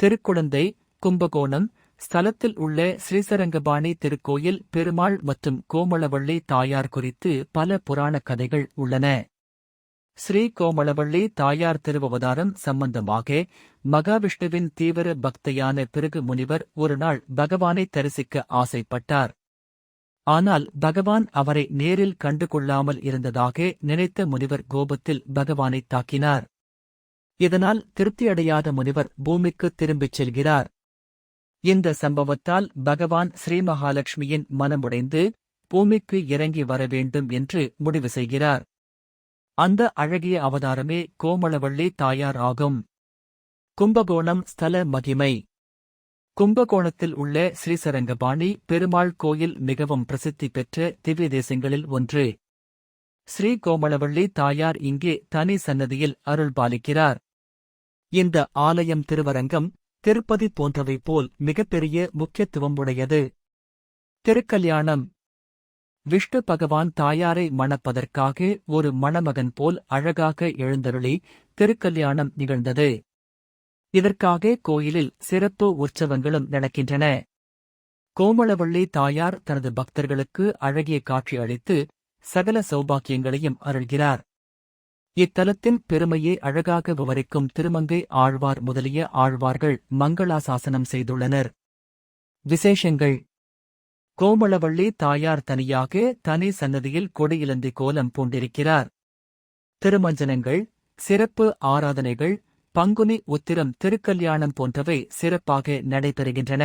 திருக்குழந்தை கும்பகோணம் ஸ்தலத்தில் உள்ள ஸ்ரீசரங்கபாணி திருக்கோயில் பெருமாள் மற்றும் கோமளவள்ளி தாயார் குறித்து பல புராணக் கதைகள் உள்ளன. ஸ்ரீ கோமளவள்ளி தாயார் திருவவதாரம் சம்பந்தமாக மகாவிஷ்ணுவின் தீவிர பக்தையான பிருகு முனிவர் ஒருநாள் பகவானை தரிசிக்க ஆசைப்பட்டார். ஆனால் பகவான் அவரை நேரில் கண்டுகொள்ளாமல் இருந்ததாக நினைத்த முனிவர் கோபத்தில் பகவானை தாக்கினார். இதனால் திருப்தியடையாத முனிவர் பூமிக்கு திரும்பிச் செல்கிறார். இந்த சம்பவத்தால் பகவான் ஸ்ரீமகாலட்சுமியின் மனமுடைந்து பூமிக்கு இறங்கி வர வேண்டும் என்று முடிவு செய்கிறார். அந்த அழகிய அவதாரமே கோமளவள்ளி தாயார் ஆகும். கும்பகோணம் ஸ்தல மகிமை. கும்பகோணத்தில் உள்ள ஸ்ரீசரங்கபாணி பெருமாள் கோயில் மிகவும் பிரசித்தி பெற்ற திவ்ய தேசங்களில் ஒன்று. ஸ்ரீ கோமளவள்ளி தாயார் இங்கே தனி சன்னதியில் அருள் பாலிக்கிறார். இந்த ஆலயம் திருவரங்கம் திருப்பதி போன்றவை போல் மிகப்பெரிய முக்கியத்துவம் உடையது. திருக்கல்யாணம். விஷ்ணு பகவான் தாயாரை மணப்பதற்காக ஒரு மணமகன் போல் அழகாக எழுந்தருளி திருக்கல்யாணம் நிகழ்ந்தது. இதற்காக கோயிலில் சிறப்பு உற்சவங்களும் நடக்கின்றன. கோமளவள்ளி தாயார் தனது பக்தர்களுக்கு அழகிய காட்சி அளித்து சகல சௌபாக்கியங்களையும் அருள்கிறார். இத்தலத்தின் பெருமையை அழகாக விவரிக்கும் திருமங்கை ஆழ்வார் முதலிய ஆழ்வார்கள் மங்களாசாசனம் செய்துள்ளனர். விசேஷங்கள். கோமளவள்ளி தாயார் தனியாக தனி சன்னதியில் கொடியிலந்தி கோலம் பூண்டிருக்கிறார். திருமஞ்சனங்கள் சிறப்பு ஆராதனைகள் பங்குனி உத்திரம் திருக்கல்யாணம் போன்றவை சிறப்பாக நடைபெறுகின்றன.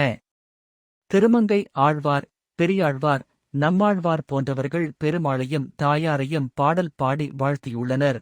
திருமங்கை ஆழ்வார் பெரியாழ்வார் நம்மாழ்வார் போன்றவர்கள் பெருமாளையும் தாயாரையும் பாடல் பாடி வாழ்த்தியுள்ளனர்.